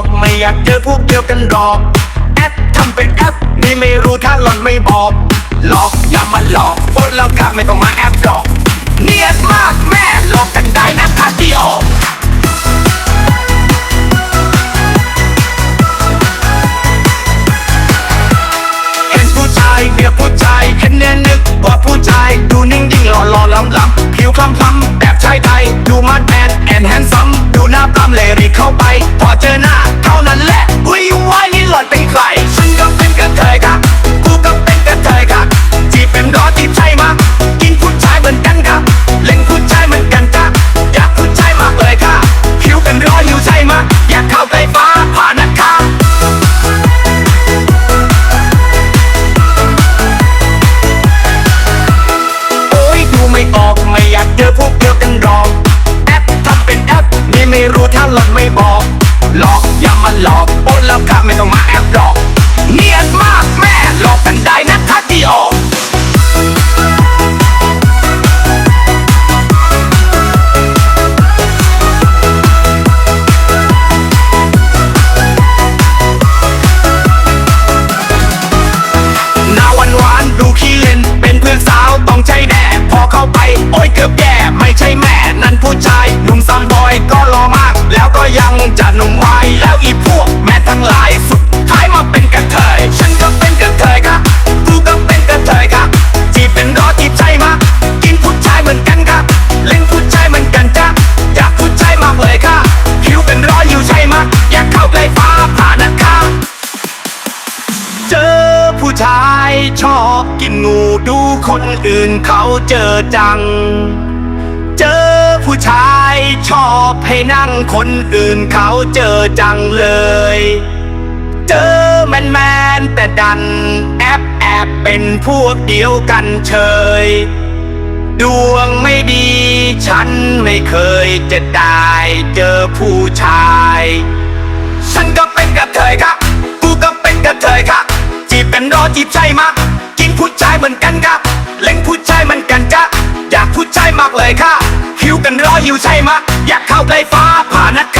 อกเจอผู้เดียวกันหลอก แอปทำเป็นแอปนี่ไม่รู้ถ้าหล่อนไม่บอกหลอกอย่ามาหลอกพวกเรากะไม่ต้องมาแอปหลอก เนียนมากแม่หลอกกันได้นะคะที่ออกเห็นผู้ชายเรียกผู้ชายเห็นเน้นนึกว่าผู้ชายดูนิ่งยิ่งหล่อหล่อล้ำล้ำผิวคล้ำคล้ำแบบชายไทยดูมาดแมน ก็ยังจะหนุ่มไวแล้วอีพวกแม่ทั้งหลายสุดท้ายมาเป็นกระเทยฉันก็เป็นกระเทยค่ะกูก็เป็นกระเทยค่ะจีบเป็นรอจีบใจมากินผู้ชายเหมือนกันค่ะเล่นผู้ชายเหมือนกันจ้ะอยากผู้ชายมากเลยค่ะผิวเป็นรอยอยู่ใช่มะอยากเข้าใกล้ฟ้าผ่านะคะเจอผู้ชายชอบกินงูดูคนอื่นเขาเจอจัง เจอผู้ชาย นั่งคนอื่นเขาเจอจังเลย เจอแมนแมนแต่ดัน แอบแอบเป็นพวกเดียวกันเฉย ดวงไม่ดี ฉันไม่เคยจะได้เจอผู้ชาย ฉันก็เป็นกระเทยครับ กูก็เป็นกระเทยครับ จีบเป็นรอจีบใช่มะกินผู้ชายเหมือนกันครับ เล่นผู้ชายเหมือนกันจ้ะอยาก ผู้ชายมากเลยค่ะหิวกันรอหิวใช่มะ อยากเข้าใกล้ฟ้าผ่านะคะ